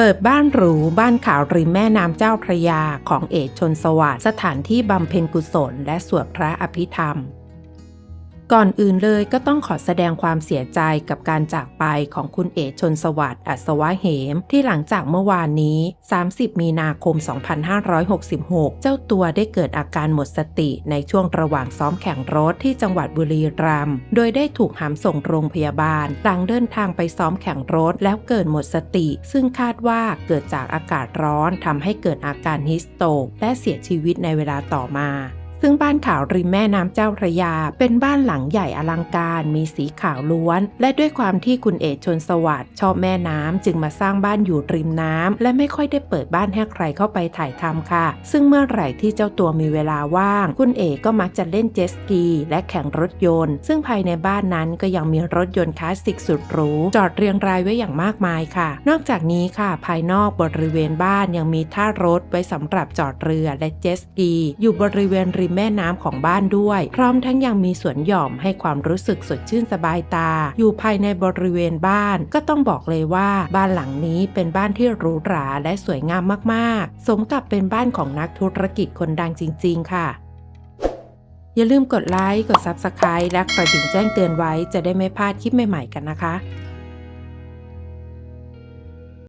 เปิดบ้านหรูบ้านขาวริมแม่น้ำเจ้าพระยาของเอกชนสวัสดิ์สถานที่บำเพ็ญกุศลและสวดพระอภิธรรม ก่อนอื่นเลยก็ต้องขอแสดงความเสียใจกับการจากไปของคุณเอกชนสวัสดิ์อัศวะเหม ที่หลังจากเมื่อวานนี้ 30 มีนาคม 2566 เจ้าตัวได้เกิดอาการหมดสติในช่วงระหว่างซ้อมแข่งรถที่จังหวัดบุรีรัมย์ โดยได้ถูกหามส่งโรงพยาบาล หลังเดินทางไปซ้อมแข่งรถแล้วเกิดหมดสติ ซึ่งคาดว่าเกิดจากอากาศร้อนทำให้เกิดอาการฮิสโตกและเสียชีวิตในเวลาต่อมา ซึ่งบ้านขาวริมแม่น้ำเจ้าพระยา เป็นบ้านหลังใหญ่อลังการมีสีขาวล้วน และด้วยความที่คุณเอกชนสวัสดิ์ชอบแม่น้ำจึงมาสร้างบ้านอยู่ริมน้ำและไม่ค่อยได้เปิดบ้านให้ใครเข้าไปถ่ายทำค่ะ ซึ่งเมื่อไหร่ที่เจ้าตัวมีเวลาว่าง คุณเอกก็มักจะเล่นเจ็ตสกีและแข่งรถยนต์ ซึ่งภายในบ้านนั้นก็ยังมีรถยนต์คลาสสิกสุดหรูจอดเรียงรายไว้อย่างมากมายค่ะ นอกจากนี้ค่ะ ภายนอกบริเวณบ้านยังมีท่ารถไว้สำหรับจอดเรือและเจ็ตสกี อยู่บริเวณริมแม่น้ำของบ้านด้วย พร้อมทั้งยังมีสวนหย่อมให้ความรู้สึกสดชื่นสบายตา อยู่ภายในบริเวณบ้าน ก็ต้องบอกเลยว่าบ้านหลังนี้เป็นบ้านที่หรูหราและสวยงามมากๆ สมกับเป็นบ้านของนักธุรกิจคนดังจริง ๆ ค่ะอย่าลืมกดไลค์ กด Subscribe และกระดิ่งแจ้งเตือนไว้จะได้ไม่พลาดคลิปใหม่ ๆ กันนะคะ